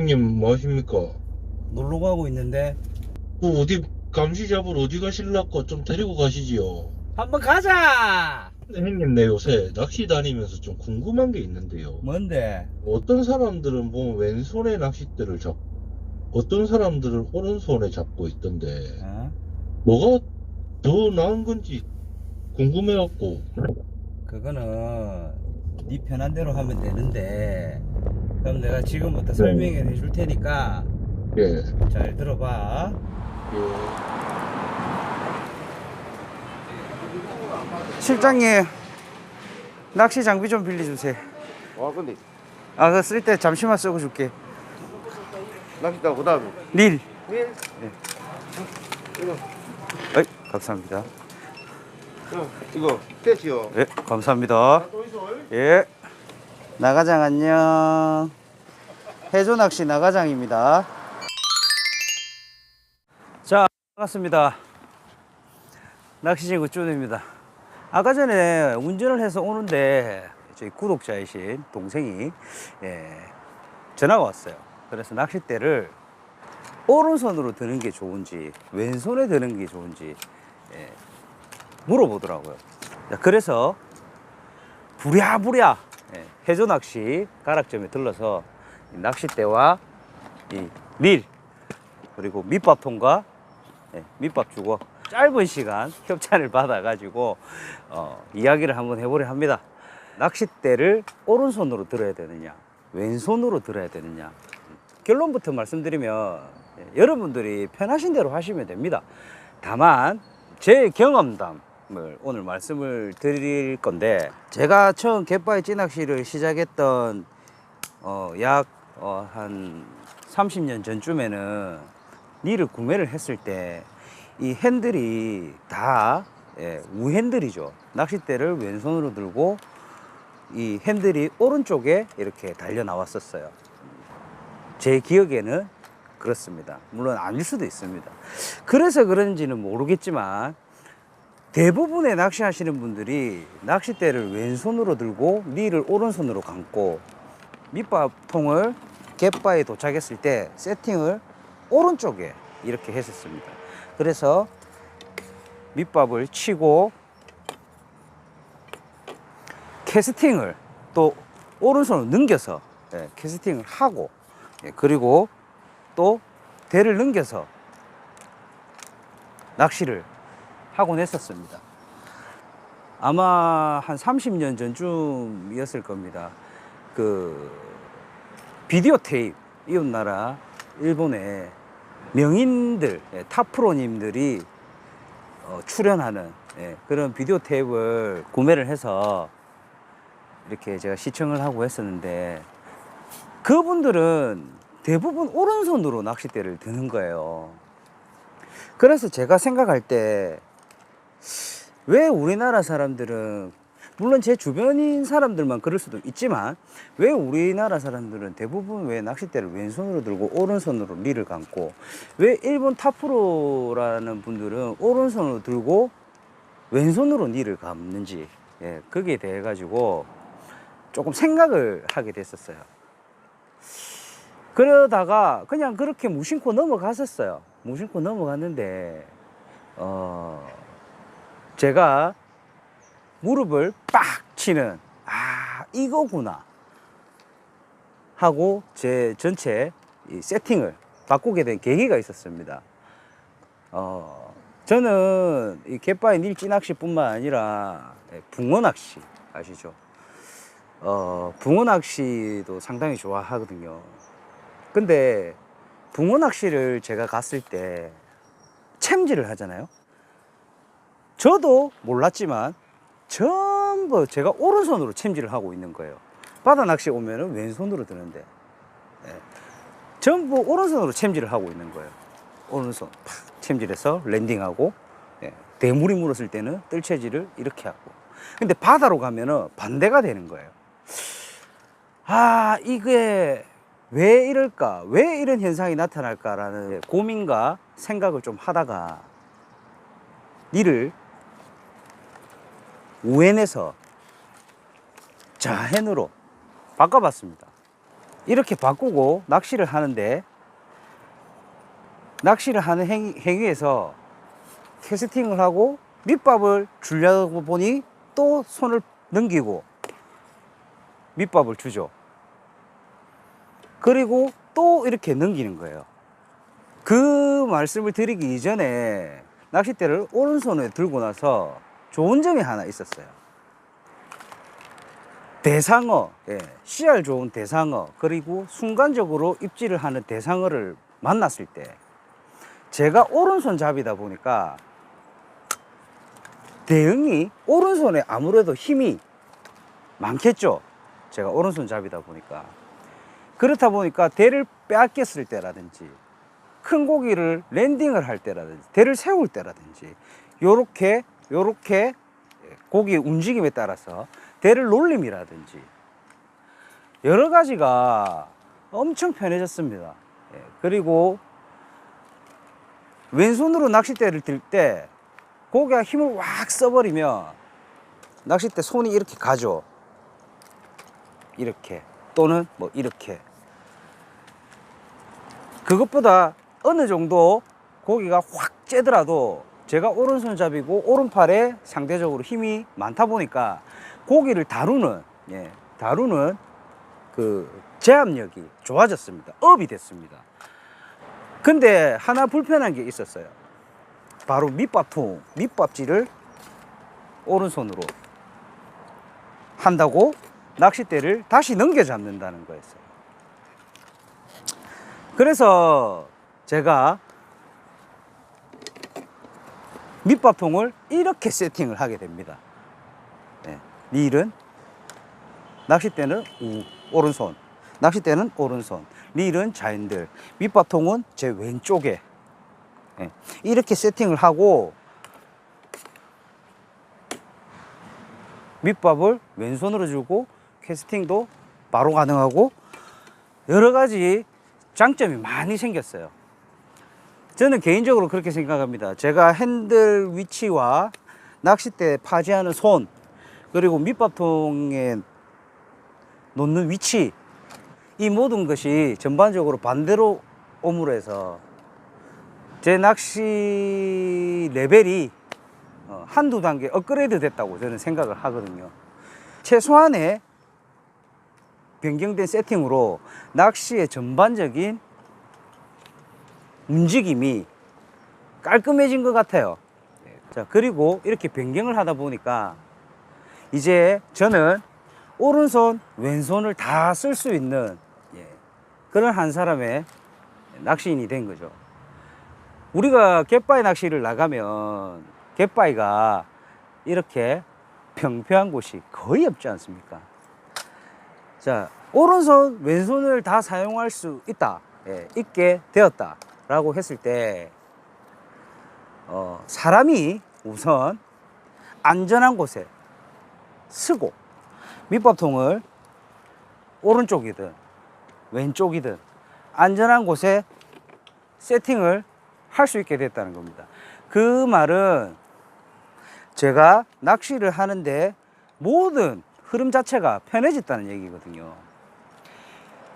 형님 뭐 하십니까? 놀러 가고 있는데 그 어디 감시 잡으러 어디 가실라고 좀 데리고 가시지요. 한번 가자. 형님 내 요새 낚시 다니면서 좀 궁금한 게 있는데요. 뭔데? 어떤 사람들은 보면 왼손에 낚싯대를 잡, 어떤 사람들은 오른손에 잡고 있던데 어? 뭐가 더 나은 건지 궁금해갖고 그거는 네 편한 대로 하면 되는데 그럼 내가 지금부터 설명해 줄 테니까 예, 잘 들어봐. 예. 실장님 낚시 장비 좀 빌려주세요. 아 근데 아, 그 쓸 때 잠시만 쓰고 줄게. 낚시다 그다음에 릴. 네. 이거 어이, 감사합니다. 어, 이거 떼지요. 예, 감사합니다. 예. 나가장 안녕. 해조 낚시 나가장입니다. 자, 반갑습니다. 낚시친구 쭈입니다. 아까 전에 운전을 해서 오는데 저희 구독자이신 동생이 예, 전화가 왔어요. 그래서 낚싯대를 오른손으로 드는 게 좋은지 왼손에 드는 게 좋은지 예, 물어보더라고요. 자, 그래서 부랴부랴 예, 해조 낚시 가락점에 들러서 이 낚싯대와 이릴 그리고 밑밥통과 예, 밑밥 주고 짧은 시간 협찬을 받아가지고 어, 이야기를 한번 해보려 합니다. 낚싯대를 오른손으로 들어야 되느냐, 왼손으로 들어야 되느냐. 결론부터 말씀드리면 예, 여러분들이 편하신 대로 하시면 됩니다. 다만 제 경험담을 오늘 말씀을 드릴 건데 제가 처음 갯바위 찌낚시를 시작했던 어, 약한 30년 전쯤에는 릴을 구매를 했을 때 이 핸들이 다 예, 우핸들이죠. 낚싯대를 왼손으로 들고 이 핸들이 오른쪽에 이렇게 달려 나왔었어요. 제 기억에는 그렇습니다. 물론 아닐 수도 있습니다. 그래서 그런지는 모르겠지만 대부분의 낚시하시는 분들이 낚싯대를 왼손으로 들고 릴을 오른손으로 감고 밑밥통을 갯바에 도착했을 때 세팅을 오른쪽에 이렇게 했었습니다. 그래서 밑밥을 치고 캐스팅을 또 오른손으로 넘겨서 예, 캐스팅을 하고 예, 그리고 또 대를 넘겨서 낚시를 하곤 했었습니다. 아마 한 30년 전쯤이었을 겁니다. 그 비디오 테이프 이웃나라 일본의 명인들 예, 탑프로님들이 어, 출연하는 예, 그런 비디오 테이프를 구매를 해서 이렇게 제가 시청을 하고 했었는데 그분들은 대부분 오른손으로 낚싯대를 드는 거예요. 그래서 제가 생각할 때 왜 우리나라 사람들은 물론 제 주변인 사람들만 그럴 수도 있지만 왜 우리나라 사람들은 대부분 왜 낚싯대를 왼손으로 들고 오른손으로 릴을 감고 왜 일본 타프로라는 분들은 오른손으로 들고 왼손으로 릴을 감는지 예, 거기에 대해 가지고 조금 생각을 하게 됐었어요. 그러다가 그냥 그렇게 무심코 넘어갔었어요. 무심코 넘어갔는데 어 제가 무릎을 빡 치는 아 이거구나 하고 제 전체 이 세팅을 바꾸게 된 계기가 있었습니다. 어 저는 이 갯바위 밀지 낚시뿐만 아니라 예, 붕어 낚시 아시죠? 어 붕어 낚시도 상당히 좋아하거든요. 근데 붕어 낚시를 제가 갔을 때 챔질을 하잖아요. 저도 몰랐지만 전부 제가 오른손으로 챔질을 하고 있는 거예요. 바다 낚시 오면은 왼손으로 드는데 예. 전부 오른손으로 챔질을 하고 있는 거예요. 오른손 팍 챔질해서 랜딩하고 예. 대물이 물었을 때는 뜰채질을 이렇게 하고 근데 바다로 가면은 반대가 되는 거예요. 아 이게 왜 이럴까? 왜 이런 현상이 나타날까라는 고민과 생각을 좀 하다가 이를 우엔에서 자hen으로 바꿔봤습니다. 이렇게 바꾸고 낚시를 하는데 낚시를 하는 행위, 행위에서 캐스팅을 하고 밑밥을 주려고 보니 또 손을 넘기고 밑밥을 주죠. 그리고 또 이렇게 넘기는 거예요. 그 말씀을 드리기 이전에 낚싯대를 오른손에 들고 나서 좋은 점이 하나 있었어요. 대상어, 예, 씨알 좋은 대상어, 그리고 순간적으로 입질을 하는 대상어를 만났을 때 제가 오른손 잡이다 보니까 대응이 오른손에 아무래도 힘이 많겠죠. 제가 오른손 잡이다 보니까. 그렇다 보니까 대를 빼앗겼을 때라든지 큰 고기를 랜딩을 할 때라든지 대를 세울 때라든지 요렇게 요렇게 고기 움직임에 따라서 대를 놀림이라든지 여러 가지가 엄청 편해졌습니다. 예, 그리고 왼손으로 낚싯대를 들 때 고기가 힘을 확 써버리면 낚싯대 손이 이렇게 가죠. 이렇게 또는 뭐 이렇게 그것보다 어느 정도 고기가 확 째더라도 제가 오른손잡이고 오른팔에 상대적으로 힘이 많다 보니까 고기를 다루는 예, 다루는 그 제압력이 좋아졌습니다. 업이 됐습니다. 근데 하나 불편한 게 있었어요. 바로 밑밥통, 밑밥질을 오른손으로 한다고 낚싯대를 다시 넘겨 잡는다는 거였어요. 그래서 제가 밑밥통을 이렇게 세팅을 하게 됩니다. 네. 릴은 낚싯대는 우, 오른손, 낚싯대는 오른손, 릴은 자인들, 밑밥통은 제 왼쪽에 네. 이렇게 세팅을 하고 밑밥을 왼손으로 주고 캐스팅도 바로 가능하고 여러 가지 장점이 많이 생겼어요. 저는 개인적으로 그렇게 생각합니다. 제가 핸들 위치와 낚싯대 파지하는 손 그리고 밑밥통에 놓는 위치 이 모든 것이 전반적으로 반대로 오므로 해서 제 낚시 레벨이 어, 한두 단계 업그레이드 됐다고 저는 생각을 하거든요. 최소한의 변경된 세팅으로 낚시의 전반적인 움직임이 깔끔해진 것 같아요. 자, 그리고 이렇게 변경을 하다 보니까 이제 저는 오른손, 왼손을 다 쓸 수 있는 예, 그런 한 사람의 낚시인이 된 거죠. 우리가 갯바위 낚시를 나가면 갯바위가 이렇게 평평한 곳이 거의 없지 않습니까? 자, 오른손, 왼손을 다 사용할 수 있다. 예, 있게 되었다. 라고 했을 때, 어, 사람이 우선 안전한 곳에 쓰고, 밑밥통을 오른쪽이든 왼쪽이든 안전한 곳에 세팅을 할 수 있게 됐다는 겁니다. 그 말은 제가 낚시를 하는데 모든 흐름 자체가 편해졌다는 얘기거든요.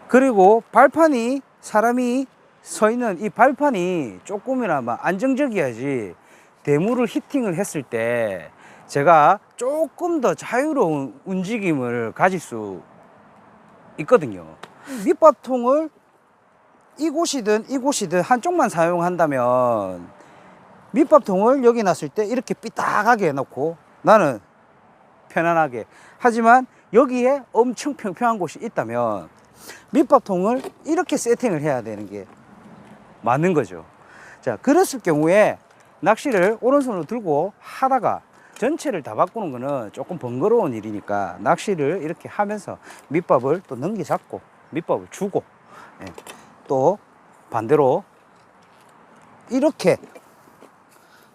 그리고 발판이 사람이 서 있는 이 발판이 조금이나마 안정적이어야지 대물을 히팅을 했을 때 제가 조금 더 자유로운 움직임을 가질 수 있거든요. 밑밥통을 이곳이든 이곳이든 한쪽만 사용한다면 밑밥통을 여기 놨을 때 이렇게 삐딱하게 해놓고 나는 편안하게 하지만 여기에 엄청 평평한 곳이 있다면 밑밥통을 이렇게 세팅을 해야 되는 게 맞는 거죠. 자, 그랬을 경우에 낚시를 오른손으로 들고 하다가 전체를 다 바꾸는 거는 조금 번거로운 일이니까 낚시를 이렇게 하면서 밑밥을 또 넘겨 잡고 밑밥을 주고 예, 또 반대로 이렇게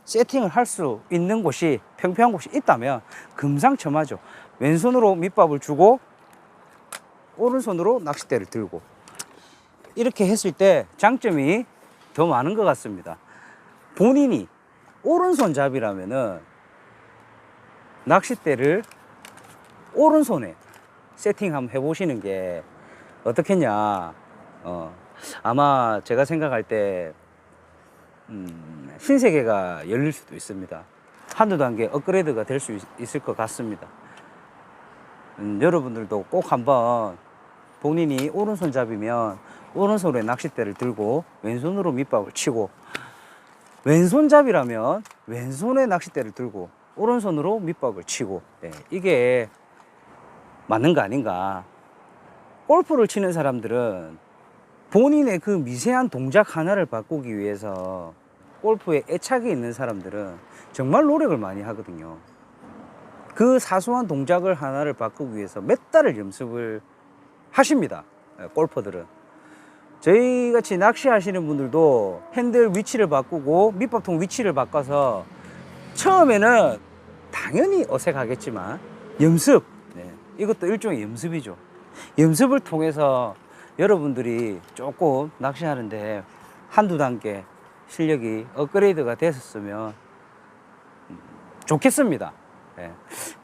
세팅을 할 수 있는 곳이 평평한 곳이 있다면 금상첨화죠. 왼손으로 밑밥을 주고 오른손으로 낚싯대를 들고 이렇게 했을 때 장점이 더 많은 것 같습니다. 본인이 오른손잡이라면은 낚싯대를 오른손에 세팅 한번 해보시는 게 어떻겠냐. 어, 아마 제가 생각할 때, 음, 신세계가 열릴 수도 있습니다. 한두 단계 업그레이드가 될 수 있을 것 같습니다. 음, 여러분들도 꼭 한번 본인이 오른손잡이면 오른손에 낚싯대를 들고 왼손으로 밑밥을 치고 왼손잡이라면 왼손에 낚싯대를 들고 오른손으로 밑밥을 치고 예, 이게 맞는 거 아닌가. 골프를 치는 사람들은 본인의 그 미세한 동작 하나를 바꾸기 위해서 골프에 애착이 있는 사람들은 정말 노력을 많이 하거든요. 그 사소한 동작을 하나를 바꾸기 위해서 몇 달을 연습을 하십니다. 예, 골퍼들은. 저희 같이 낚시하시는 분들도 핸들 위치를 바꾸고 밑밥통 위치를 바꿔서 처음에는 당연히 어색하겠지만 연습 네, 이것도 일종의 연습이죠. 연습을 통해서 여러분들이 조금 낚시하는데 한두 단계 실력이 업그레이드가 됐었으면 음, 좋겠습니다. 예.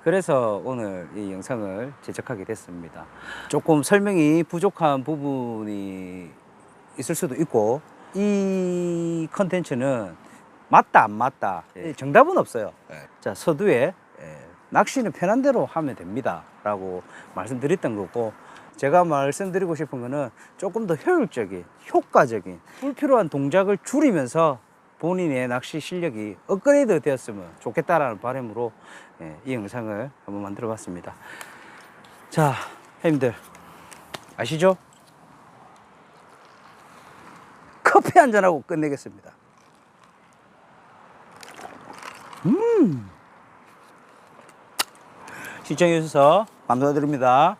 그래서 오늘 이 영상을 제작하게 됐습니다. 조금 설명이 부족한 부분이 있을 수도 있고 이 컨텐츠는 맞다 안 맞다 예, 정답은 없어요. 자 서두에 예, 낚시는 편한 대로 하면 됩니다. 라고 말씀드렸던 거고 제가 말씀드리고 싶은 거는 조금 더 효율적인 효과적인 불필요한 동작을 줄이면서 본인의 낚시 실력이 업그레이드 되었으면 좋겠다라는 바람으로 예, 이 영상을 한번 만들어 봤습니다. 자, 형님들 아시죠? 커피 한 잔하고 끝내겠습니다. 음. 시청해 주셔서 감사드립니다.